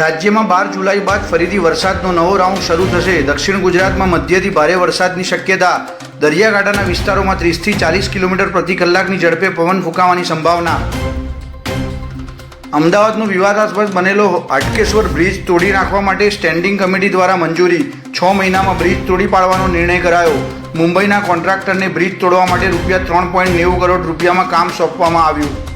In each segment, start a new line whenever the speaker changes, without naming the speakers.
રાજ્યમાં બાર જુલાઈ બાદ ફરીથી વરસાદનો નવો રાઉન્ડ શરૂ થશે. દક્ષિણ ગુજરાતમાં મધ્યથી ભારે વરસાદની શક્યતા. દરિયાકાંઠાના વિસ્તારોમાં ત્રીસથી ચાલીસ કિલોમીટર પ્રતિ કલાકની ઝડપે પવન ફૂંકાવાની સંભાવના. અમદાવાદનો વિવાદાસ્પદ બનેલો હાટકેશ્વર બ્રિજ તોડી નાખવા માટે સ્ટેન્ડિંગ કમિટી દ્વારા મંજૂરી. છ મહિનામાં બ્રિજ તોડી પાડવાનો નિર્ણય કરાયો. મુંબઈના કોન્ટ્રાક્ટરને બ્રિજ તોડવા માટે રૂપિયા ત્રણ પોઈન્ટ નેવું કરોડ રૂપિયામાં કામ સોંપવામાં આવ્યું.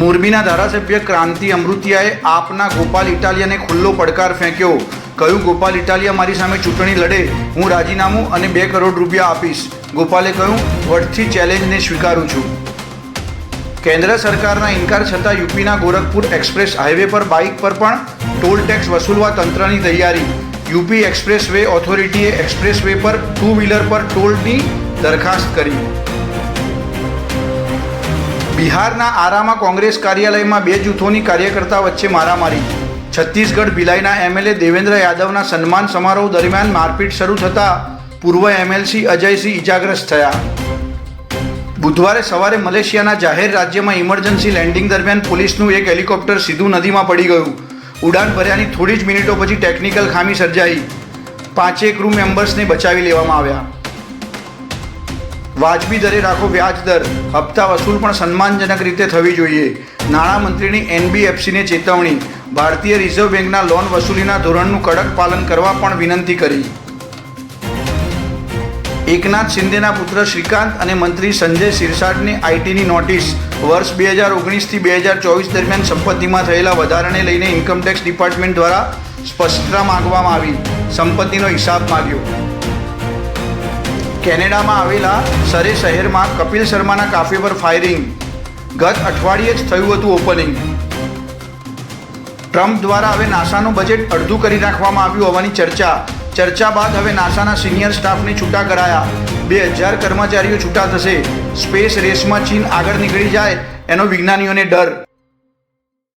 મોરબીના ધારાસભ્ય ક્રાંતિ અમૃતિયાએ આપના ગોપાલ ઇટાલિયાને ખુલ્લો પડકાર ફેંક્યો. કહ્યું, ગોપાલ ઇટાલિયા મારી સામે ચૂંટણી લડે. હું રાજીનામું અને બે કરોડ રૂપિયા આપીશ. ગોપાલે કહ્યું વટથી ચેલેન્જને સ્વીકારું છું. કેન્દ્ર સરકારના ઇનકાર છતાં યુપીના ગોરખપુર એક્સપ્રેસ હાઈવે પર બાઇક પર પણ ટોલ ટેક્સ વસૂલવા તંત્રની તૈયારી. યુપી એક્સપ્રેસ વે ઓથોરિટીએ એક્સપ્રેસ વે પર ટુ વ્હીલર પર ટોલની દરખાસ્ત કરી. બિહારના આરામાં કોંગ્રેસ કાર્યાલયમાં બે જૂથોની કાર્યકર્તા વચ્ચે મારામારી. છત્તીસગઢ ભિલાઈના એમએલએ દેવેન્દ્ર યાદવના સન્માન સમારોહ દરમિયાન મારપીટ શરૂ થતાં પૂર્વ એમએલસી અજયસિંહ ઇજાગ્રસ્ત થયા. બુધવારે સવારે મલેશિયાના જાહેર રાજ્યમાં ઇમરજન્સી લેન્ડિંગ દરમિયાન પોલીસનું એક હેલિકોપ્ટર સીધું નદીમાં પડી ગયું. ઉડાન ભર્યાની થોડી જ મિનિટો પછી ટેકનિકલ ખામી સર્જાઈ. પાંચેક ક્રૂ મેમ્બર્સને બચાવી લેવામાં આવ્યા. વાજબી દરે રાખો વ્યાજ દર. હપ્તા વસૂલ પણ સન્માનજનક રીતે થવી જોઈએ. નાણામંત્રીની એનબીએફસીને ચેતવણી. ભારતીય રિઝર્વ બેંકના લોન વસૂલીના ધોરણનું કડક પાલન કરવા પણ વિનંતી કરી. એકનાથ શિંદેના પુત્ર શ્રીકાંત અને મંત્રી સંજય સિરસાટને આઈટીની નોટિસ. વર્ષ બે હજાર ઓગણીસથી બે હજાર ચોવીસ દરમિયાન સંપત્તિમાં થયેલા વધારાને લઈને ઇન્કમટેક્સ ડિપાર્ટમેન્ટ દ્વારા સ્પષ્ટતા માંગવામાં આવી. સંપત્તિનો હિસાબ માંગ્યો. કેનેડામાં આવેલા સરે શહેરમાં કપિલ શર્માના કાફે પર ફાયરિંગ. ગત અઠવાડિયે જ થયું હતું ઓપનિંગ ટ્રમ્પ દ્વારા હવે નાસાનું બજેટ અડધું કરી નાખવામાં આવ્યું હોવાની ચર્ચા. ચર્ચા બાદ હવે નાસાના સિનિયર સ્ટાફને છૂટા કરાયા. બે હજાર કર્મચારીઓ છૂટા થશે. સ્પેસ રેસમાં ચીન આગળ નીકળી જાય એનો વિજ્ઞાનીઓને ડર.